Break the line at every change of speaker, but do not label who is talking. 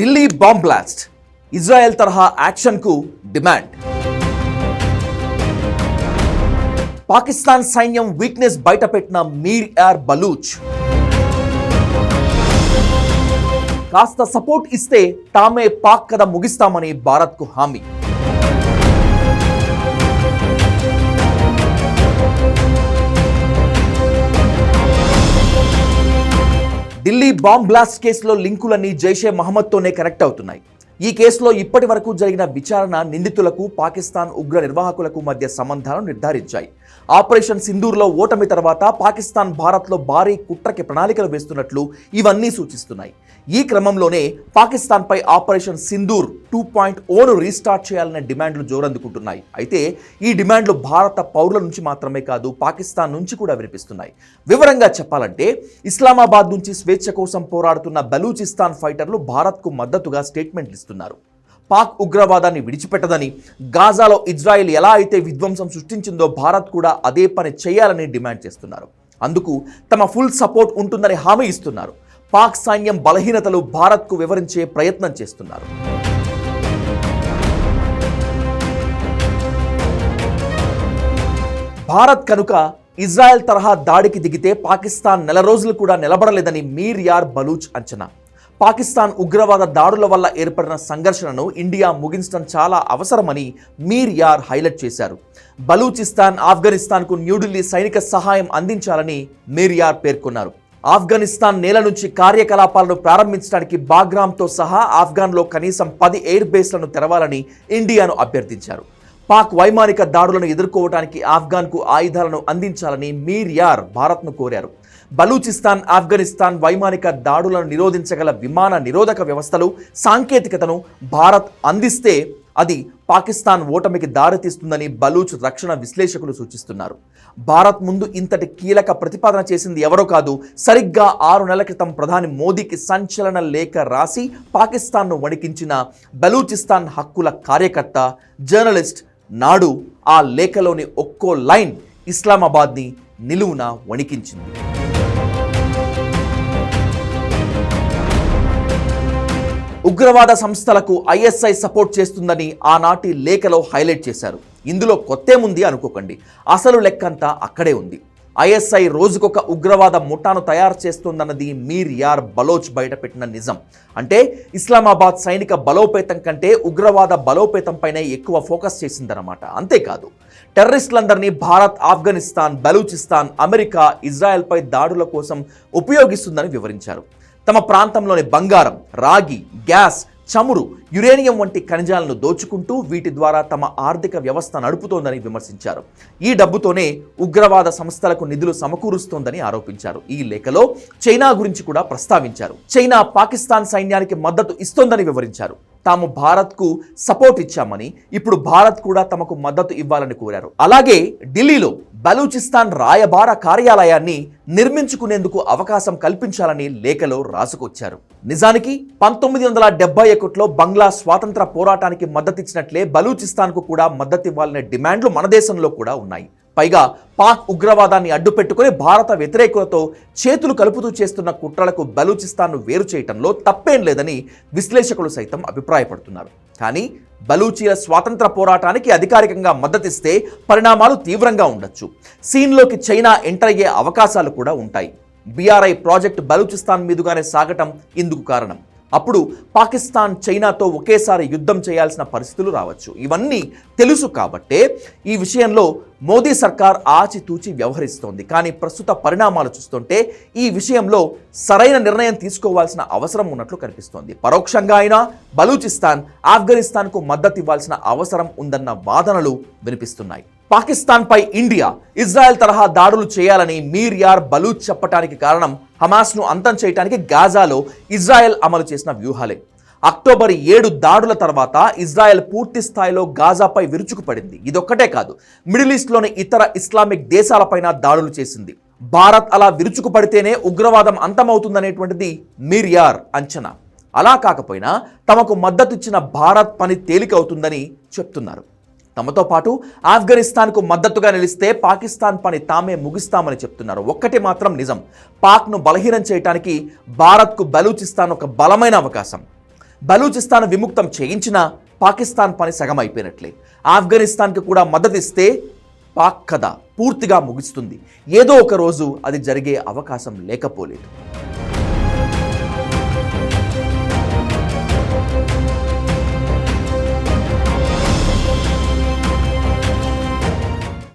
Delhi bomb blast Israel తరహా యాక్షన్కు demand Pakistan సైన్యం weakness బయటపెట్టిన మీర్ యార్ బలూచ్ కాస్త సపోర్ట్ ఇస్తే తామే పాక్ కథ ముగిస్తామని భారత్కు హామీ ఢిల్లీ బాంబ్ బ్లాస్ట్ కేసులో లింకులన్నీ జైషే మహమ్మద్తోనే కనెక్ట్ అవుతున్నాయి. ఈ కేసులో ఇప్పటి వరకు జరిగిన విచారణ నిందితులకు పాకిస్తాన్ ఉగ్ర నిర్వాహకులకు మధ్య సంబంధాలను నిర్ధారించాయి. ఆపరేషన్ సింధూర్లో ఓటమి తర్వాత పాకిస్తాన్ భారత్లో భారీ కుట్రకి ప్రణాళికలు వేస్తున్నట్లు ఇవన్నీ సూచిస్తున్నాయి. ఈ క్రమంలోనే పాకిస్తాన్పై operation Sindoor two point o restart చేయాలనే డిమాండ్లు జోరందుకుంటున్నాయి. అయితే ఈ డిమాండ్లు భారత పౌరుల నుంచి మాత్రమే కాదు పాకిస్తాన్ నుంచి కూడా వినిపిస్తున్నాయి. వివరంగా చెప్పాలంటే ఇస్లామాబాద్ నుంచి స్వేచ్ఛ కోసం పోరాడుతున్న బలూచిస్తాన్ ఫైటర్లు భారత్కు మద్దతుగా స్టేట్మెంట్లు ఇస్తున్నారు. పాక్ ఉగ్రవాదాన్ని విడిచిపెట్టదని గాజాలో ఇజ్రాయెల్ ఎలా అయితే విధ్వంసం సృష్టించిందో భారత్ కూడా అదే పని చేయాలని డిమాండ్ చేస్తున్నారు. అందుకు తమ ఫుల్ సపోర్ట్ ఉంటుందని హామీ ఇస్తున్నారు. పాక్ సైన్యం బలహీనతలు భారత్కు వివరించే ప్రయత్నం చేస్తున్నారు. భారత్ కనుక ఇజ్రాయెల్ తరహా దాడికి దిగితే పాకిస్తాన్ నెల రోజులు కూడా నిలబడలేదని మీర్ యార్ బలూచ్ అంచనా. పాకిస్తాన్ ఉగ్రవాద దాడుల వల్ల ఏర్పడిన సంఘర్షణను ఇండియా ముగించడం చాలా అవసరమని మీర్ యార్ హైలైట్ చేశారు. బలూచిస్తాన్ ఆఫ్ఘనిస్తాన్కు న్యూఢిల్లీ సైనిక సహాయం అందించాలని మీర్ యార్ పేర్కొన్నారు. ఆఫ్ఘనిస్తాన్ నేల నుంచి కార్యకలాపాలను ప్రారంభించడానికి బాగ్రామ్తో సహా ఆఫ్ఘాన్లో కనీసం పది ఎయిర్ బేస్లను తెరవాలని ఇండియాను అభ్యర్థించారు. పాక్ వైమానిక దాడులను ఎదుర్కోవడానికి ఆఫ్ఘాన్కు ఆయుధాలను అందించాలని మీర్ యార్ భారత్ను కోరారు. బలూచిస్తాన్ ఆఫ్ఘనిస్తాన్ వైమానిక దాడులను నిరోధించగల విమాన నిరోధక వ్యవస్థలు సాంకేతికతను భారత్ అందిస్తే అది పాకిస్తాన్ ఓటమికి దారితీస్తుందని బలూచ్ రక్షణ విశ్లేషకులు సూచిస్తున్నారు. భారత్ ముందు ఇంతటి కీలక ప్రతిపాదన చేసింది ఎవరో కాదు సరిగ్గా ఆరు నెలల క్రితం ప్రధాని మోదీకి సంచలన లేఖ రాసి పాకిస్తాన్ను వణికించిన బలూచిస్తాన్ హక్కుల కార్యకర్త జర్నలిస్ట్ నాడు ఆ లేఖలోని ఒక్కో లైన్ ఇస్లామాబాద్ని నిలువున వణికించింది. ఉగ్రవాద సంస్థలకు ఐఎస్ఐ సపోర్ట్ చేస్తుందని ఆనాటి లేఖలో హైలైట్ చేశారు. ఇందులో కొత్తేముంది అనుకోకండి. అసలు లెక్కంతా అక్కడే ఉంది. ఐఎస్ఐ రోజుకొక ఉగ్రవాద ముఠాను తయారు చేస్తోందన్నది మీర్ యార్ బలోచ్ బయటపెట్టిన నిజం. అంటే ఇస్లామాబాద్ సైనిక బలోపేతం కంటే ఉగ్రవాద బలోపేతంపైనే ఎక్కువ ఫోకస్ చేసిందన్నమాట. అంతేకాదు టెర్రరిస్టులందరినీ భారత్ ఆఫ్ఘనిస్తాన్ బలూచిస్తాన్ అమెరికా ఇజ్రాయెల్పై దాడుల కోసం ఉపయోగిస్తుందని వివరించారు. తమ ప్రాంతంలోని బంగారం రాగి గ్యాస్ చమురు యురేనియం వంటి ఖనిజాలను దోచుకుంటూ వీటి ద్వారా తమ ఆర్థిక వ్యవస్థ నడుపుతోందని విమర్శించారు. ఈ డబ్బుతోనే ఉగ్రవాద సంస్థలకు నిధులు సమకూరుస్తోందని ఆరోపించారు. ఈ లేఖలో చైనా గురించి కూడా ప్రస్తావించారు. చైనా పాకిస్తాన్ సైన్యానికి మద్దతు ఇస్తోందని వివరించారు. తాము భారత్కు సపోర్ట్ ఇచ్చామని ఇప్పుడు భారత్ కూడా తమకు మద్దతు ఇవ్వాలని కోరారు. అలాగే ఢిల్లీలో బలూచిస్తాన్ రాయబార కార్యాలయాన్ని నిర్మించుకునేందుకు అవకాశం కల్పించాలని లేఖలో రాసుకొచ్చారు. నిజానికి పంతొమ్మిది వందల డెబ్బై ఒకటిలో బంగ్లా స్వాతంత్ర పోరాటానికి మద్దతిచ్చినట్లే బలూచిస్తాన్కు కూడా మద్దతివ్వాలనే డిమాండ్లు మన దేశంలో కూడా ఉన్నాయి. పైగా పాక్ ఉగ్రవాదాన్ని అడ్డుపెట్టుకుని భారత వ్యతిరేకులతో చేతులు కలుపుతూ చేస్తున్న కుట్రలకు బలూచిస్తాన్ను వేరు చేయటంలో తప్పేం లేదని విశ్లేషకులు సైతం అభిప్రాయపడుతున్నారు. కానీ బలూచీల స్వాతంత్ర పోరాటానికి అధికారికంగా మద్దతిస్తే పరిణామాలు తీవ్రంగా ఉండొచ్చు. సీన్లోకి చైనా ఎంటర్ అయ్యే అవకాశాలు కూడా ఉంటాయి. బీఆర్ఐ ప్రాజెక్ట్ బలూచిస్తాన్ మీదుగానే సాగటం ఇందుకు కారణం. అప్పుడు పాకిస్తాన్ చైనాతో ఒకేసారి యుద్ధం చేయాల్సిన పరిస్థితులు రావచ్చు. ఇవన్నీ తెలుసు కాబట్టే ఈ విషయంలో మోదీ సర్కార్ ఆచితూచి వ్యవహరిస్తోంది. కానీ ప్రస్తుత పరిణామాలు చూస్తుంటే ఈ విషయంలో సరైన నిర్ణయం తీసుకోవాల్సిన అవసరం ఉన్నట్లు కనిపిస్తోంది. పరోక్షంగా అయినా బలూచిస్తాన్ ఆఫ్ఘనిస్తాన్కు మద్దతు ఇవ్వాల్సిన అవసరం ఉందన్న వాదనలు వినిపిస్తున్నాయి. పాకిస్తాన్పై ఇండియా ఇజ్రాయెల్ తరహా దాడులు చేయాలని మీర్ యార్ బలూచ్ చెప్పటానికి కారణం హమాస్ను అంతం చేయడానికి గాజాలో ఇజ్రాయెల్ అమలు చేసిన వ్యూహాలే. అక్టోబర్ ఏడు దాడుల తర్వాత ఇజ్రాయెల్ పూర్తి స్థాయిలో గాజాపై విరుచుకుపడింది. ఇదొక్కటే కాదు మిడిల్ ఈస్ట్లోని ఇతర ఇస్లామిక్ దేశాలపైన దాడులు చేసింది. భారత్ అలా విరుచుకుపడితేనే ఉగ్రవాదం అంతమవుతుందనేటువంటిది మిర్యార్ అంచనా. అలా కాకపోయినా తమకు మద్దతు ఇచ్చిన భారత్ పని తేలికవుతుందని చెప్తున్నారు. తమతో పాటు ఆఫ్ఘనిస్తాన్కు మద్దతుగా నిలిస్తే పాకిస్తాన్ పని తామే ముగిస్తామని చెప్తున్నారు. ఒక్కటి మాత్రం నిజం. పాక్ను బలహీనం చేయడానికి భారత్కు బలూచిస్తాన్ ఒక బలమైన అవకాశం. బలూచిస్తాన్ విముక్తం చేయించినా పాకిస్తాన్ పని సగం అయిపోయినట్లే ఆఫ్ఘనిస్తాన్కి కూడా మద్దతిస్తే పాక్ కథ పూర్తిగా ముగుస్తుంది. ఏదో ఒక రోజు అది జరిగే అవకాశం లేకపోలేదు.